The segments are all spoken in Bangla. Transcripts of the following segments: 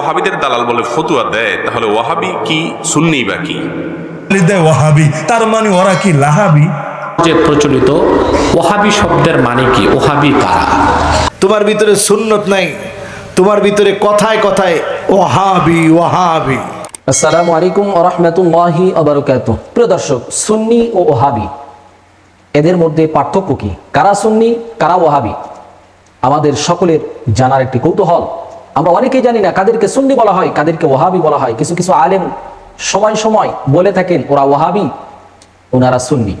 ওয়াহাবিদের দালাল বলে ফতুয়া দেয় তাহলে ওয়াহাবি কি সুন্নি বা কি? দেয় ওয়াহাবি তার মানে ওরা কি লাহাবি? যে প্রচলিত ওহাবি শব্দের মানে কি? ওহাবি কারা? তোমার ভিতরে সুন্নত নাই তোমার ভিতরে কথায় কথায় ওহাবি ওহাবি আসসালামু আলাইকুম রহমতুল্লাহি আবরকাত প্রিয় দর্শক সুন্নি ও ওহাবি এদের মধ্যে পার্থক্য কি? কারা সুন্নি কারা ওহাবি আমাদের সকলের জানার একটি কৌতূহল। আমরা অনেকেই জানি না কাদেরকে সুন্নি বলা হয়, কাদেরকে ওহাবি বলা হয়। কিছু কিছু আলেম সময় সময় বলে থাকেন, ওরা ওহাবি ওনারা সুন্নি।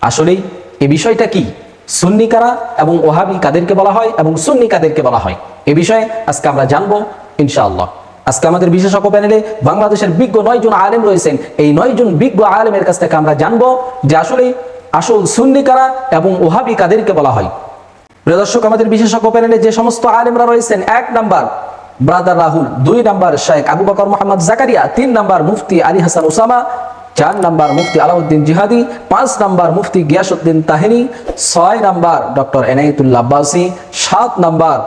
আসলেই এ বিষয়টা কি? সুন্নি কারা এবং ওহাবি কাদেরকে বলা হয় এবং সুন্নি কাদেরকে বলা হয়? এ বিষয়ে আজকে আমরা জানব, ইনশাআল্লাহ। আজকে আমাদের বিশেষজ্ঞ প্যানেলে বাংলাদেশের বিজ্ঞ নয় জন আলেম রয়েছেন। এই নয় জন বিজ্ঞ আলেমের কাছ থেকে আমরা জানব যে আসলে আসল সুন্নি কারা এবং ওহাবি কাদেরকে বলা হয়। প্রিয় দর্শক, আমাদের বিশেষজ্ঞ প্যানেলে যে সমস্ত আলেমরা রয়েছেন, এক নাম্বার ব্রাদার রাহুল, দুই নাম্বার শেখ আবু বকর মোহাম্মদ জাকারিয়া, তিন নাম্বার মুফতি আলী হাসান ওসামা চার নাম্বার মুফতি আলাউদ্দিন জিহাদি, পাঁচ নাম্বার মুফতি গিয়াসউদ্দিন তাহিনী, ছয় নাম্বার ডক্টর এনায়েতুল্লাহ আব্বাসি, সাত নাম্বার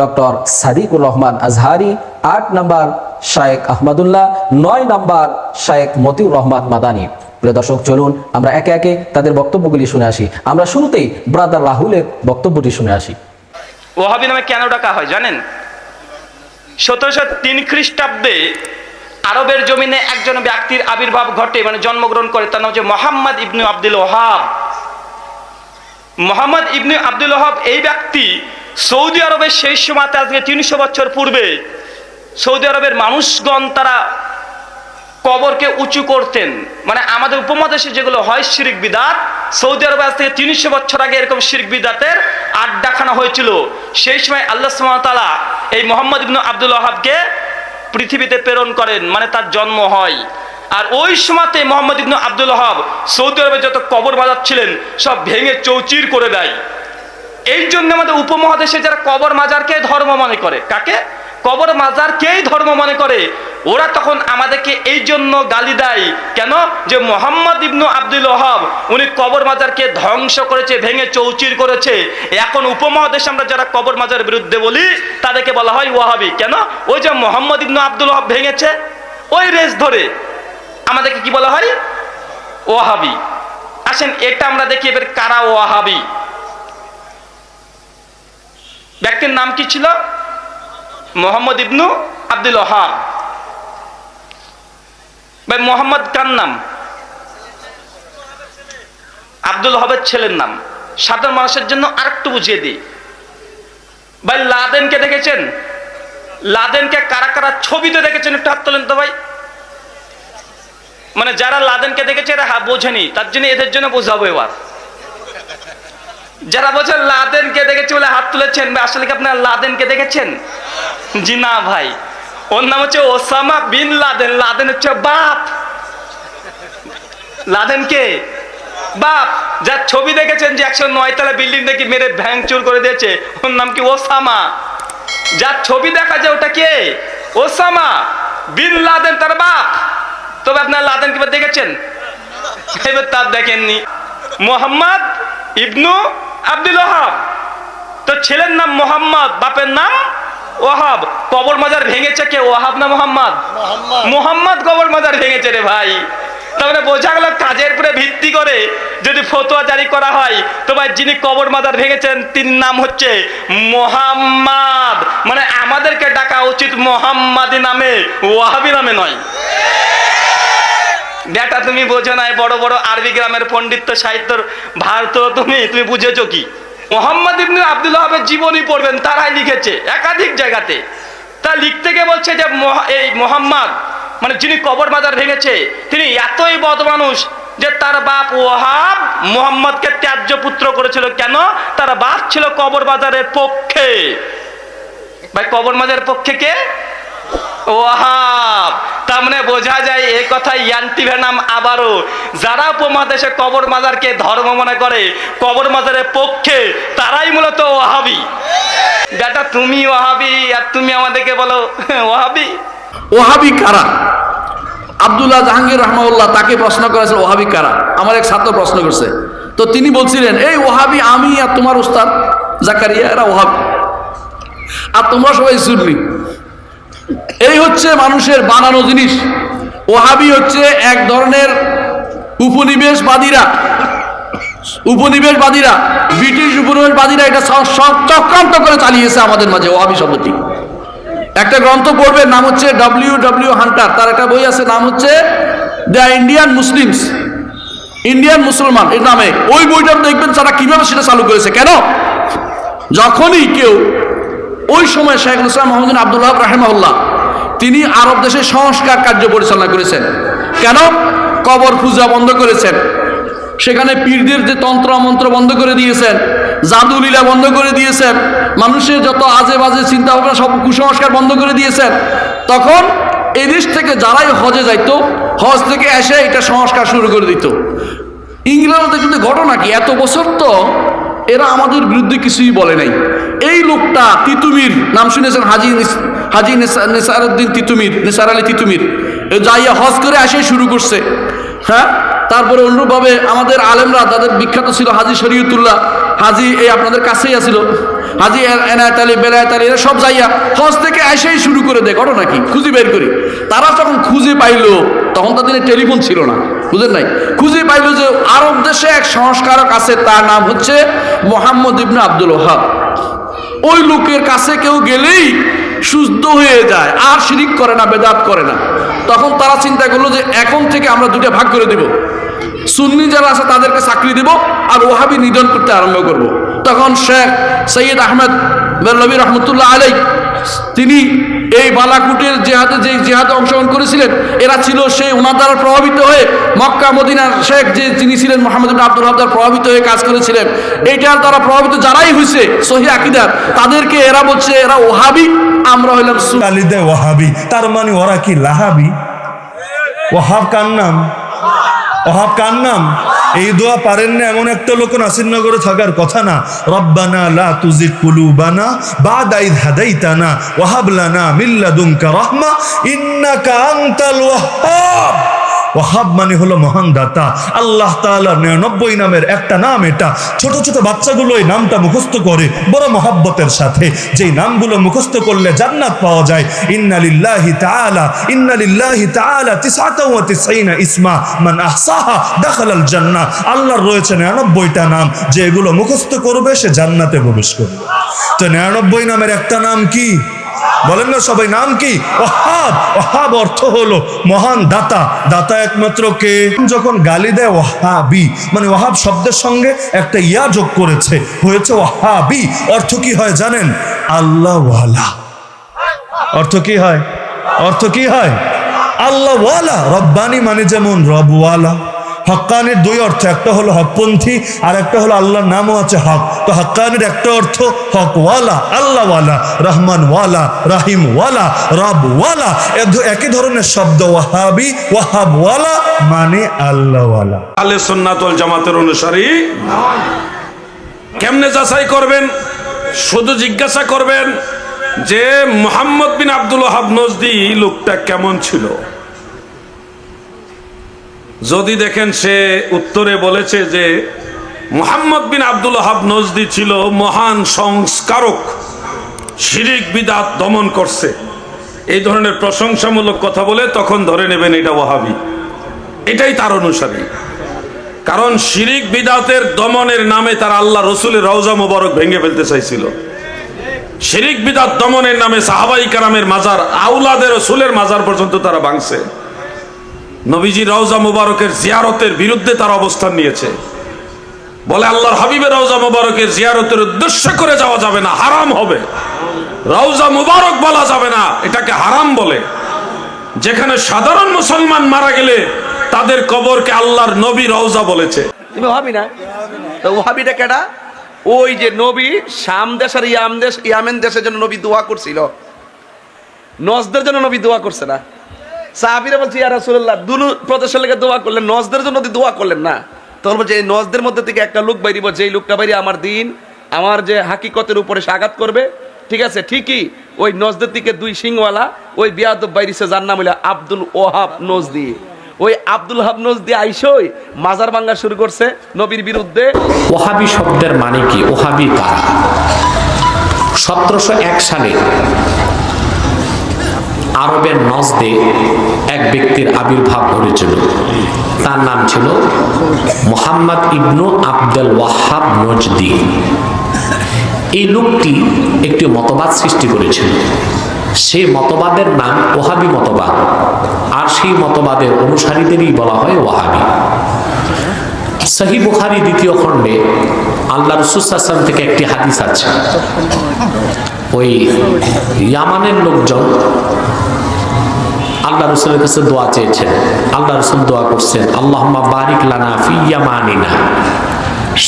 ডক্টর সাদিকুর রহমান আজহারি, আট নাম্বার শায়েক আহমদুল্লাহ, নয় নাম্বার শায়েক মতিউর রহমান মাদানী। প্রিয় দর্শক, চলুন আমরা একে একে তাদের বক্তব্যগুলি শুনে আসি। আমরা শুরুতেই ব্রাদার রাহুলের বক্তব্যটি শুনে আসি। ওহাবি নামে কেন ডাকা হয় জানেন? সতেরোশো তিন খ্রিস্টাব্দে আরবের জমিনে একজন ব্যক্তির আবির্ভাব ঘটে মানে জন্মগ্রহণ করে, তার নাম হচ্ছে Mohammad ibn Abdul Wahab Mohammad ibn Abdul Wahab এই ব্যক্তি সৌদি আরবের সেই সময়তে, আজকে তিনশো বছর পূর্বে, সৌদি আরবের মানুষগণ তারা কবরকে উঁচু করতেন। মানে আমাদের উপমহাদেশে যেগুলো হয় শিরিক বিদাত, সৌদি আরবে আজ থেকে তিনশো বছর আগে এরকম শিরিক বিদাতের আড্ডাখানা হয়েছিল। সেই সময় আল্লাহ সুমতালা এই মোহাম্মদ ইবনু আব্দুল ওহাবকে পৃথিবীতে প্রেরণ করেন মানে তার জন্ম হয়। আর ওই সময়তে Muhammad ibn Abdul Wahhab Saudi আরবে যত কবর বাজার ছিলেন, সব ভেঙে চৌচির করে দেয়। এই জন্য আমাদের উপমহাদেশে যারা কবর মাজারকে ধর্ম মনে করে, কাকে? কবর মাজারকেই ধর্ম মনে করে। ওরা তখন আমাদেরকে এই জন্য গালি দেয়। কেন? যে মোহাম্মদ ইবনু আব্দুল ওহাব উনি কবর মাজারকে ধ্বংস করেছে, ভেঙে চৌচির করেছে। এখন উপমহাদেশে আমরা যারা কবর মাজার বিরুদ্ধে বলি, তাদেরকে বলা হয় ওয়াহাবি। কেন? ওই যে মোহাম্মদ ইবনু আব্দুল ওহাব ভেঙেছে, ওই রেস ধরে। আমাদেরকে কি বলা হয়? ওয়াহাবি। আসেন, এটা আমরা দেখি এবার কারা ওয়াহাবি। ব্যক্তির নাম কি ছিল? মোহাম্মদ ইবনু আব্দুল ওহাব ভাই, মোহাম্মদ কার নাম? আব্দুল হবের ছেলের নাম। সাধারণ মানুষের জন্য আরেকটু বুঝিয়ে দিই। ভাই, লাদেনকে দেখেছেন? লাদেনকে কারা কারা ছবিতে দেখেছেন? একটু হাত তোলেন তো ভাই। মানে যারা লাদেনকে দেখেছে, এরা বোঝেনি। তার জন্য এদের জন্য বোঝাবো এবার। যারা বলছেন লাদেনকে দেখেছে বলে হাত তুলেছেন আসলে কি আপনার লাদেনকে দেখেছেন? জি না, ভাই। ওর নাম হচ্ছে ওসামা বিন লাদেন। লাদেন হচ্ছে বাপ। লাদেন কে? বাপ। যার ছবি দেখেছেন যে একশো নয় তলা বিল্ডিং দেখি মেরে ভ্যাং চুর করে দিয়েছে, ওর নাম কি ওসামা? যার ছবি দেখা যায় ওটা কে? ওসামা। বিন লাদেন তার বাপ। তবে আপনার লাদেন কিবার দেখেছেন? এবার তার দেখেননি। মোহাম্মদ ইবনু আব্দুল তো ছেলের নাম মোহাম্মদ, বাপের নাম ওহাব কবর মাজার ভেঙেছে কে? ওহাব না মোহাম্মদ? মোহাম্মদ। কবর মাজার ভেঙেছে রে ভাই। তাহলে বোঝা গেল কাজের উপরে ভিত্তি করে যদি ফতোয়া জারি করা হয় তো ভাই যিনি কবর মাজার ভেঙেছেন তিন নাম হচ্ছে মোহাম্মদ। মানে আমাদেরকে ডাকা উচিত মোহাম্মাদি নামে ওয়াহাবি নামে নয়। বেটা তুমি বোঝো নাই বড় বড় আরবি গ্রামের পণ্ডিত্য সাহিত্যর ভার তো তুমি তুমি বুঝেছ কি? মোহাম্মদ ইবনে আব্দুল ওহাবের জীবনী পড়বেন, তারাই লিখেছে, একাধিক জায়গাতে। তা লিখতে গিয়ে বলছে যে এই মোহাম্মদ মানে যিনি কবর মাজার ভেঙেছে, তিনি এতই বদ মানুষ যে তার বাপ ওহাব মোহাম্মদকে ত্যায্য পুত্র করেছিল। কেন? তার বাপ ছিল কবর বাজারের পক্ষে। ভাই, কবর মাজারের পক্ষে কে? ওয়াহাব। মানে বোঝা যায় এই কথা ইয়ান্টি আবারও। যারা উপমহাদেশে কবর মাজারকে ধর্ম মনে করে, কবর মাজারের পক্ষে তারাই মূলত ওয়াহাবি। বেটা, তুমি ওয়াহাবি আর তুমি আমাদেরকে বলো, ওয়াহাবি? ওহাবি কারা? আব্দুল্লাহ জাহাঙ্গীর রহমাউল্লাহ তাকে প্রশ্ন করেছে ওহাবি কারা? আমার এক ছাত্র প্রশ্ন করছে। তো তিনি বলছিলেন, এই ওহাবি আমি আর তোমার উস্তাদ জাকারিয়া, এরা ওহাবি আর তোমরা সবাই সুন্নি। এই হচ্ছে মানুষের বানানো জিনিস। ওহাবি হচ্ছে এক ধরনের উপনিবেশবাদীরা। উপনিবেশবাদীরা, ব্রিটিশ উপনিবেশবাদীরা এটা স- স- চক্রান্ত করে চালিয়েছে আমাদের মাঝে ওহাবি শব্দটি। একটা গ্রন্থ পড়বেন, নাম হচ্ছে ডব্লিউ ডব্লিউ হান্টার তার একটা বই আছে, নাম হচ্ছে দ্য ইন্ডিয়ান মুসলিমস। ইন্ডিয়ান মুসলমান এর নামে। ওই বইটা দেখবেন তারা কীভাবে সেটা চালু করেছে। কেন? যখনই কেউ ওই সময় শেখ ইসলাম মোহাম্মদ আবদুল্লাহ রাহেমাউল্লাহ তিনি আরব দেশে সংস্কার কার্য পরিচালনা করেছেন। কেন? কবর পূজা বন্ধ করেছেন। সেখানে পীরদের যে তন্ত্র মন্ত্র বন্ধ করে দিয়েছেন জাদু লীলা বন্ধ করে দিয়েছেন, মানুষের যত আজে বাজে চিন্তা ভাবনা সব কুসংস্কার বন্ধ করে দিয়েছেন, তখন এই দেশ থেকে যারাই হজে যাইতো, হজ থেকে এসে এটা সংস্কার শুরু করে দিত। ইংল্যান্ডে কিন্তু ঘটনা কি? এত বছর তো এরা আমাদের বিরুদ্ধে কিছুই বলে নাই। এই লোকটা তিতুমির, নাম শুনেছেন হাজি হাজি নেসারুদ্দিন তিতুমির, নেসার আলী তিতুমির। যাইয়া হজ করে আসে শুরু করছে। হ্যাঁ? তারপরে অনুরূপভাবে আমাদের আলেমরা তাদের বিখ্যাত ছিল হাজি শরীয়তুল্লাহ হাজি এই আপনাদের কাছেই আছিল। হাজি এনায়েত আলী, বেলায়েত আলী, এরা সব যাইয়া হজ থেকে এসেই শুরু করে দেয় ঘটনা কি? খুঁজে বের করি। তারা যখন খুঁজে পাইলো, তখন তাদের টেলিফোন ছিল না বুঝলেন নাই? খুঁজে পাইলো যে আরব দেশে এক সংস্কারক আছে, তার নাম হচ্ছে মোহাম্মদ ইবনে আব্দুল ওহাব। ওই লোকের কাছে কেউ গেলেই সুস্থ হয়ে যায়, আর শিরিক করে না, বেদাত করে না। তখন তারা চিন্তা করল যে এখন থেকে আমরা দুটা ভাগ করে দিব। সুন্নি যারা আছে তাদেরকে চাকরি দিব আর ওহাবি নিধন করতে আরম্ভ করব। তখন শেখ সৈয়দ আহমেদ বেল্লবী রহমতুল্লাহ আলাই তিনি এই বালাকুটের জেহাদে যে জেহাদে অংশগ্রহণ করেছিলেন, এরা ছিল সেই ওনার দ্বারা প্রভাবিত হয়ে মক্কা, মদিনার শেখ যে যিনি ছিলেন মোহাম্মদ আব্দুল হাব দ্বারা প্রভাবিত হয়ে কাজ করেছিলেন এইটার দ্বারা প্রভাবিত যারাই হয়েছে সহি আকিদার তাদেরকে এরা বলছে এরা ওহাবি আমরা হইলাম ওহাবি তার মানে ওরা কি লাহাবি? ওহাব কার নাম? ওহাব কার নাম? এই দোয়া পারেন না এমন একটা লোক নাসিরনগরে থাকার কথা না। রব্বানা লা তুজিগ কুলুবানা বাদা ইদ হাদাইতানা ওয়াহাবলানা লানা মিন লাদুনকা রাহমা ইন্নাকা আনতাল ওয়াহ্হাব ওয়াহাব মানে হলো মহান দাতা। আল্লাহ তাআলা নিরানব্বই নামের একটা নাম এটা। ছোট ছোট বাচ্চাগুলো এই নামটা মুখস্থ করে বড় মহাব্বতের সাথে। যেই নামগুলো মুখস্থ করলে জান্নাত পাওয়া যায়। ইন্না লিল্লাহি তাআলা ইন্না লিল্লাহি তাআলা তিসআতা ওয়া তিসঈনা ইসমা। মান আহসাহা দাখালাল জান্নাহ। আল্লাহর রয়েছে 99টা নাম। যে এগুলো মুখস্থ করবে সে জান্নাতে প্রবেশ করবে। তো 99 নামের একটা নাম কি? বলেন না সবাই, নাম কি? ওহাব ওহাব অর্থ হলো মহান দাতা। দাতা একমাত্র কে? যখন গালি দেয় ওহাবি মানে ওহাব শব্দের সঙ্গে একটা ইয়া যোগ করেছে, হয়েছে ওহাবি অর্থ কি হয় জানেন? আল্লাহওয়ালা। অর্থ কি হয়? অর্থ কি হয়? আল্লাহওয়ালা। রব্বানি মানে যেমন রবওয়ালা। হক্কানির দুই অর্থ, একটা হলো হকপন্থী আর একটা হলো আল্লাহর নামও আছে হক। তো হক্কানির একটা অর্থ হকওয়ালা, আল্লাহওয়ালা, রহমানওয়ালা, রাহিমওয়ালা, রবওয়ালা। একই ধরনের শব্দ, ওয়াহাবি, ওয়াহাবওয়ালা মানে আল্লাহওয়ালা। আলে সন্ন্যাতল জামাতের অনুসারী কেমনে যাচাই করবেন? শুধু জিজ্ঞাসা করবেন যে মোহাম্মদ বিন আব্দুল ওহাব নজদি লোকটা কেমন ছিল? যদি দেখেন সে উত্তরে বলেছে যে মোহাম্মদ বিন আব্দুল ওহাব নজদি ছিল মহান সংস্কারক, শিরিক, বিদাত দমন করছে। এই ধরনের প্রশংসামূলক কথা বলে তখন ধরে নেবেন এটা ওহাবি এটাই তার অনুসারী। কারণ শিরিক, বিদাতের দমনের নামে তার আল্লাহ রসুলের রওজা মোবারক ভেঙে ফেলতে চাইছিল। শিরিক, বিদাত দমনের নামে সাহাবাই কারামের মাজার আউলাদের রসুলের মাজার পর্যন্ত তারা ভাঙছে। নবীজি রওজা মুবারকের জিয়ারতের বিরুদ্ধে তার অবস্থান নিয়েছে। বলে, আল্লাহর হাবিবের রওজা মুবারকের জিয়ারতের উদ্দেশ্য করে যাওয়া যাবে না, হারাম হবে। রওজা মুবারক বলা যাবে না, এটাকে হারাম বলে। যেখানে সাধারণ মুসলমান মারা গেলে তাদের কবরকে আল্লাহর নবী রওজা বলেছে। তুমি ভাবি না? তো ওহাবিটা কেডা? ওই যে নবী শাম দেশ আর ইয়াম দেশ, ইয়ামেন দেশের জন্য নবী দোয়া করছিল। নজদের জন্য নবী দোয়া করছে না। সাহাবিরা বলছে, ইয়া রাসূলুল্লাহ দুনু প্রদেশের লেগে দোয়া করলেন নজদের জন্য দোয়া করলেন না। তখন বলছে, এই নজদের মধ্যে থেকে একটা লোক বাইরিব যেই লোকটা বাইরে আমার দিন, আমার যে হাকিকতের উপরে সে করবে, ঠিক আছে, ঠিকই, ওই নজদের দিকে দুই সিংওয়ালা ওই বিয়াদব বাইরিছে যার নাম হইল আব্দুল ওহাব নজদি ওই আব্দুল হাব নজদি আইসই মাজার ভাঙ্গা শুরু করছে নবীর বিরুদ্ধে। ওহাবি শব্দের মানে কি? ওহাবি কারা? সতেরোশো এক সালে আরবের নজদে এক ব্যক্তির আবির্ভাব ঘটেছিল। তার নাম ছিল মোহাম্মদ ইবনু আব্দুল ওয়াহাব নজদি। এই লোকটি একটি মতবাদ সৃষ্টি করেছিল। সেই মতবাদের নাম ওহাবি মতবাদ। আর সেই মতবাদের অনুসারীদেরই বলা হয় ওয়াহাবি। সহি বুখারি দ্বিতীয় খণ্ডে আল্লাহ রসুসাম থেকে একটি হাদিস আছে। ওই ইয়ামানের লোকজন আল্লাহ রসুলের কাছে দোয়া চেয়েছেন। আল্লাহ রসুল দোয়া করছেন আল্লাহ বারিক লানা ফি ইয়ামানিনা।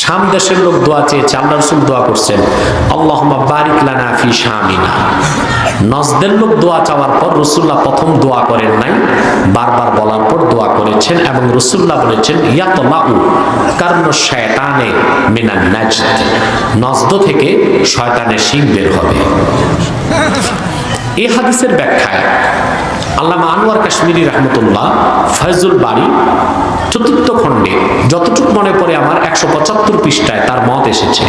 শাম দেশের লোক দোয়া চেয়েছে, আল্লাহ রসুল দোয়া করছেন আল্লাহ বারিক লানা ফি শামিনা। নজদের লোক দোয়া চাওয়ার পর রসুল্লাহ প্রথম দোয়া করেন নাই, বারবার বলার পর দোয়া করেছেন এবং রসুল্লাহ বলেছেন, ইয়াতলাউ কারণ শয়তানে মিনান নাজদ। নজদ থেকে শয়তানের শিং বের হবে। এই হাদিসের ব্যাখ্যায় আল্লামা আনোয়ার কাশ্মীরি রহমতুল্লাহ ফয়জুল বাড়ি চতুর্থ খণ্ডে যতটুকু মনে পড়ে আমার একশো পঁচাত্তর পৃষ্ঠায় তার মত এসেছে।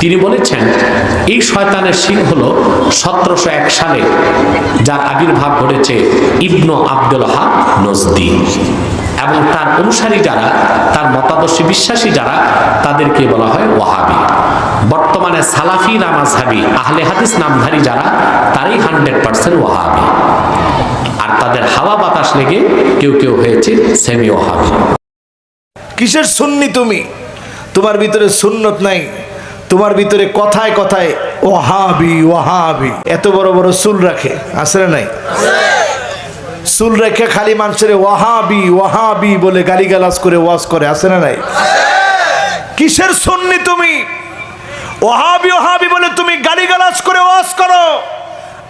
তিনি বলেছেন, এই শয়তানের সিং হল সতেরোশো এক সালে যার আবির্ভাব ঘটেছে ইবনু আব্দুল হা নজদি এবং তার অনুসারী যারা, তার মতাদর্শী বিশ্বাসী যারা, তাদেরকে বলা হয় ওয়াহাবি। বর্তমানে সালাফি নামাজহাবি আহলে হাদিস নামধারী যারা, তারই হান্ড্রেড পার্সেন্ট ওয়াহাবি। আর তাদের হাওয়া বাতাস লেগে কেউ কেউ হয়েছে সেমি ওয়াহাবি কিসের সুন্নি তুমি? তোমার ভিতরে সুন্নত নাই, তোমার ভিতরে কথায় কথায় ওহাবি ওহাবি এত বড় বড় চুল রাখে না নাই? চুল রেখে খালি মানুষের ওয়াহাবি ওয়াহাবি বলে গালিগালাজ করে ওয়াজ করে, আছে না নাই? কিসের সুন্নি তুমি? ওহাবি ওহাবি বলে তুমি গালিগালাজ করে ওয়াজ করো।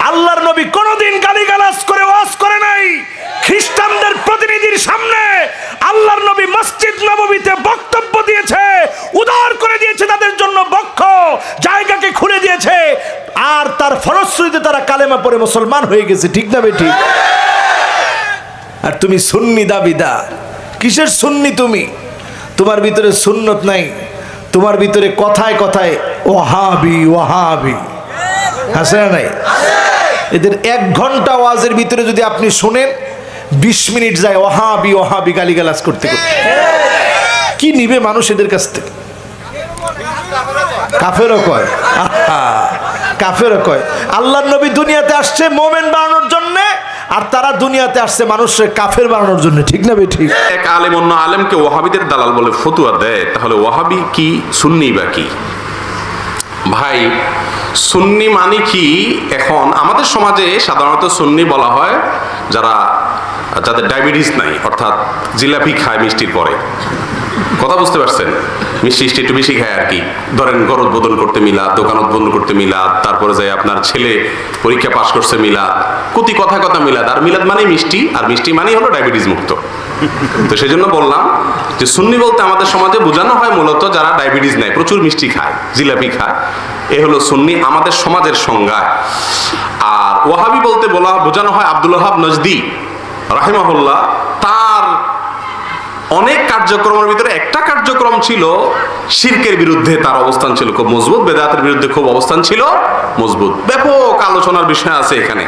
আল্লাহর নবী কোনোদিন গালিগালাজ করে ওয়াজ করে নাই খ্রিস্টানদের প্রতিনিধির সামনে আল্লাহর নবী মসজিদ নববীতে বক্তব্য দিয়েছে উদার করে দিয়েছে তাদের জন্য বক্ষ জায়গাকে খুলে দিয়েছে আর তার ফলশ্রুতিতে তারা কালেমা পরে মুসলমান হয়ে গেছে ঠিক না বেঠিক আর তুমি সুন্নি দাবিদার। কিসের সুন্নি তুমি? তোমার ভিতরে সুন্নত নাই তোমার ভিতরে কথায় কথায় ওহাবি ওহাবি আছে না নাই? এদের এক ঘণ্টা ওয়াজের ভিতরে যদি আপনি শোনেন বিশ মিনিট যায় ওহাবি ওহাবি গালিগালাজ করতে করতে। কি নিবে মানুষ এদের কাছ থেকে? কাফেরও কয় আহা, কাফেরও কয়, আল্লাহর নবী দুনিয়াতে আসছে মোমেন বানানোর জন্য, আর তারা দুনিয়াতে আসছে মানুষের কাফের বানানোর জন্য। ঠিক না বে ঠিক? এক আলেম অন্য আলেমকে ওয়াহাবিদের দালাল বলে ফতুয়া দেয়, তাহলে ওয়াহাবি কি, সুন্নি বা কি? ভাই, সুন্নি মানে কি? এখন আমাদের সমাজে সাধারণত সুন্নি বলা হয় যারা, যাদের ডায়াবেটিস নাই, অর্থাৎ জিলাপি খায় মিষ্টির পরে। কথা বুঝতে পারছেন? মিষ্টি মিষ্টি একটু বেশি খায় আর কি। ধরেন ঘর উদ্বোধন করতে মিলাদ, দোকান উদ্বোধন করতে মিলাদ, তারপরে যায় আপনার ছেলে পরীক্ষা পাশ করছে মিলাদ প্রতি কথা কথা মিলাদ। আর মিলাদ মানেই মিষ্টি, আর মিষ্টি মানেই হলো ডায়াবেটিস মুক্ত। তো সেই জন্য বললাম যে সুন্নি বলতে আমাদের সমাজে বোঝানো হয় মূলত যারা ডায়াবেটিস নেয়, প্রচুর মিষ্টি খায়, জিলাপি খায়। এ হলো সুন্নি আমাদের সমাজের সংজ্ঞা। আর ওয়াহাবি বলতে বলা বোঝানো হয় আব্দুল ওহাব নজদি, রাহিমাহুল্লাহ, তার অনেক কার্যক্রমের ভিতরে একটা কার্যক্রম ছিল শিল্পের বিরুদ্ধে তার অবস্থান ছিল খুব মজবুত, বেদাতের বিরুদ্ধে খুব অবস্থান ছিল মজবুত। ব্যাপক আলোচনার বিষয় আছে এখানে।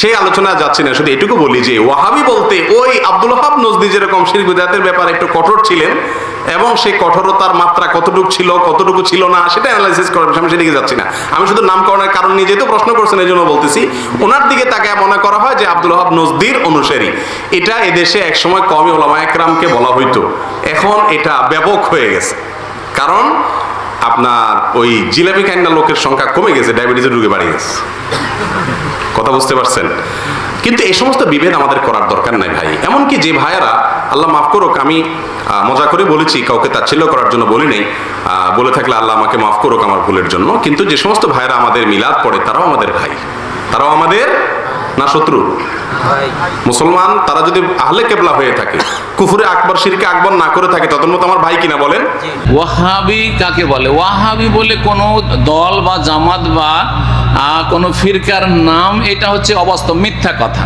সেই আলোচনা যাচ্ছি না, শুধু এটুকু বলি যে ওয়াহাবি বলতে ওই আব্দুল হাব নজদি যেরকম শির ব্যাপারে একটু কঠোর ছিলেন এবং সেই কঠোরতার মাত্রা কতটুকু ছিল কতটুকু ছিল না, সেটা অ্যানালাইসিস করার আমি সেদিকে যাচ্ছি না। আমি শুধু নামকরণের কারণ নিয়ে যেহেতু প্রশ্ন করছেন এই জন্য বলতেছি, ওনার দিকে তাকে মনে করা হয় যে আব্দুল হাব নজদির অনুসারী। এটা এদেশে একসময় কমই ওলামা একরামকে বলা হইতো। এখন এটা ব্যাপক হয়ে গেছে। কারণ আপনার ওই জিলাপি কান্না লোকের সংখ্যা কমে গেছে ডায়াবেটিসের রোগে বাড়িয়ে গেছে। কথা বুঝতে পারছেন? কিন্তু এই সমস্ত বিভেদ আমাদের করার দরকার নাই ভাই। এমনকি যে ভাইয়েরা, আল্লাহ মাফ করুক, আমি মজা করে বলেছি, কাউকে তাচ্ছিল্য করার জন্য বলি নাই বলে থাকলে আল্লাহ আমাকে মাফ করুক আমার ভুলের জন্য, কিন্তু যে সমস্ত ভাইয়েরা আমাদের মিলাদ পড়ে, তারাও আমাদের ভাই। তারাও আমাদের না শত্রু? মুসলমান, তারা যদি আহলে কেবলা হয়ে থাকে, কুফুরে আকবর, শিরকে আকবর না করে থাকে তখন মতো আমার ভাই কিনা বলেন? ওয়াহাবি কাকে বলে? ওয়াহাবি বলে কোনো দল বা জামাত বা কোনো ফিরকার নাম, এটা হচ্ছে অবাস্তব, মিথ্যা কথা।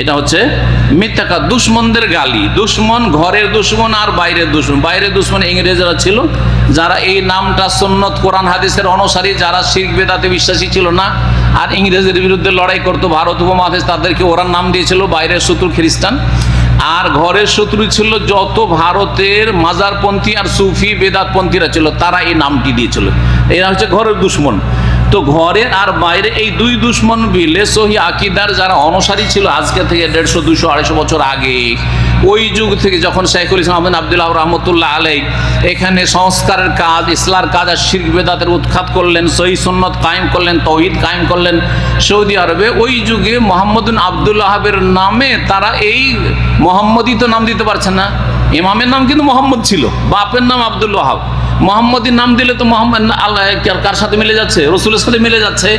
এটা হচ্ছে মিথ্যা কথা, দুশ্মনদের গালি। দুশ্মন ঘরের দুশ্মন আর বাইরের দুশ্মন। বাইরের দুশ্মন ইংরেজরা ছিল যারা এই নামটা সন্নত কোরআন হাদিসের অনুসারী, যারা শিখ বেদাতে বিশ্বাসী ছিল না, আর ইংরেজের বিরুদ্ধে লড়াই করতো, ভারত উপমহাদেশ তাদেরকে ওরান নাম দিয়েছিল বাইরের শত্রু খ্রিস্টান। আর ঘরের শত্রু ছিল যত ভারতের মাজারপন্থী আর সুফি, বেদাতপন্থীরা ছিল, তারা এই নামটি দিয়েছিল। এরা হচ্ছে ঘরের দুশ্মন। তো ঘরের আর বাইরে এই দুই দুশ্মন মিলে সহি আকিদার যারা অনুসারী ছিল আজকে থেকে দেড়শো দুশো আড়াইশো বছর আগে, ওই যুগ থেকে যখন শেখুল ইসলাম আবদুল্লাহ রহমতুল্লাহ আলাই এখানে সংস্কারের কাজ, ইসলার কাজ আর শির্ক বেদাতের উৎখাত করলেন, সহি সুন্নত কায়েম করলেন, তহিদ কায়েম করলেন সৌদি আরবে, ওই যুগে মোহাম্মদিন আবদুল্লাহাবের নামে তারা এই মোহাম্মদই তো নাম দিতে পারছে না। ইমামের নাম কিন্তু মোহাম্মদ ছিল, বাপের নাম আব্দুল ওয়াহাব মোহাম্মদীর নাম দিলে তো মোহাম্মদ আল্লাহ কার সাথে মিলে যাচ্ছে? রসুলের সাথে মিলে যাচ্ছে।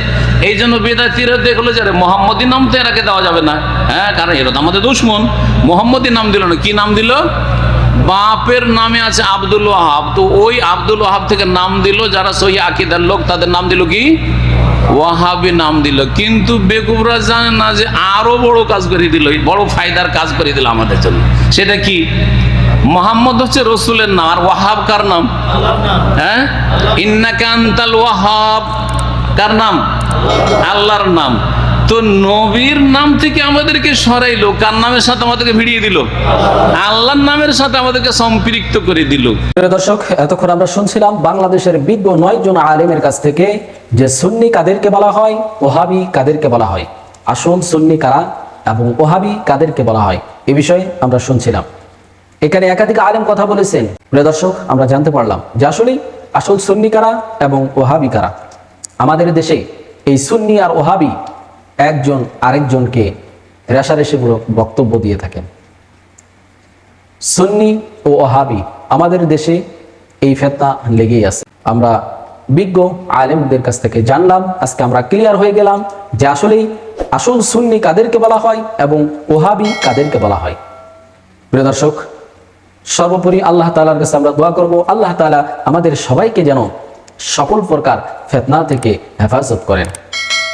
এই জন্য বেদাতিরা দেখল যে মোহাম্মদী নাম তো এরাকে দেওয়া যাবে না। হ্যাঁ কারণ এরা তো আমাদের দুশ্মন। মোহাম্মদী নাম দিল না। কি নাম দিল? বাপের নামে আছে আব্দুল ওয়াহাব। তো ওই আব্দুল ওয়াহাব থেকে নাম দিল যারা সহি আকিদার লোক, তাদের নাম দিল কি? ওয়াহাবি নাম দিল। কিন্তু বেকুবরা জানে না যে আরও বড় কাজ করে দিল। বড় ফায়দার কাজ করে দিল আমাদের জন্য। সেটা কি? মোহাম্মদ হচ্ছে রসুলের নাম, আর ওয়াহাব কার নাম? হ্যাঁ? ইন্নাকান্তাল ওয়াহাব। কার নাম? আল্লাহর নাম। তো নবীর নাম থেকে আমাদেরকে সরাইলো, কার নামের সাথে আমাদেরকে ভিড়িয়ে দিল? আল্লাহর নামের সাথে আমাদেরকে সম্পৃক্ত করে দিল। দর্শক, এতক্ষণ আমরা শুনছিলাম বাংলাদেশের বিজ্ঞ নয় জন আলেমের কাছ থেকে যে সুন্নি কাদেরকে বলা হয়, ওহাবি কাদেরকে বলা হয়। আসল সুন্নি কারা এবং ওহাবি কাদেরকে বলা হয়, এ বিষয়ে আমরা শুনছিলাম। এখানে একাধিক আলেম কথা বলেছেন। প্রিয় দর্শক, আমরা জানতে পারলাম যে আসলেই আসল সুন্নি কারা এবং ওহাবি কারা। আমাদের দেশে এই সুন্নি আর ওহাবি একজন আরেকজনকে রেশারেশিমূলক বক্তব্য দিয়ে থাকেন। সুন্নি ও ওহাবি আমাদের দেশে এই ফেতনা লেগেই আছে। আমরা বিজ্ঞ আলেমদের কাছ থেকে জানলাম, আজকে আমরা ক্লিয়ার হয়ে গেলাম যে আসলেই আসল সুন্নি কাদেরকে বলা হয় এবং ওহাবি কাদেরকে বলা হয়। প্রিয় দর্শক সর্বোপরি আল্লাহ তালার কাছে আমরা দোয়া করব। আল্লাহ তালা আমাদের সবাইকে যেন সকল প্রকার ফেতনা থেকে হেফাজত করেন।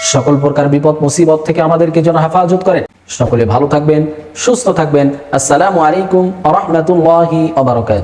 সকল প্রকার বিপদ, মুসিবত থেকে আমাদেরকে যেন হেফাজত করেন। সকলে ভালো থাকবেন, সুস্থ থাকবেন। আসসালামু আলাইকুম আ রহমতুল্লাহি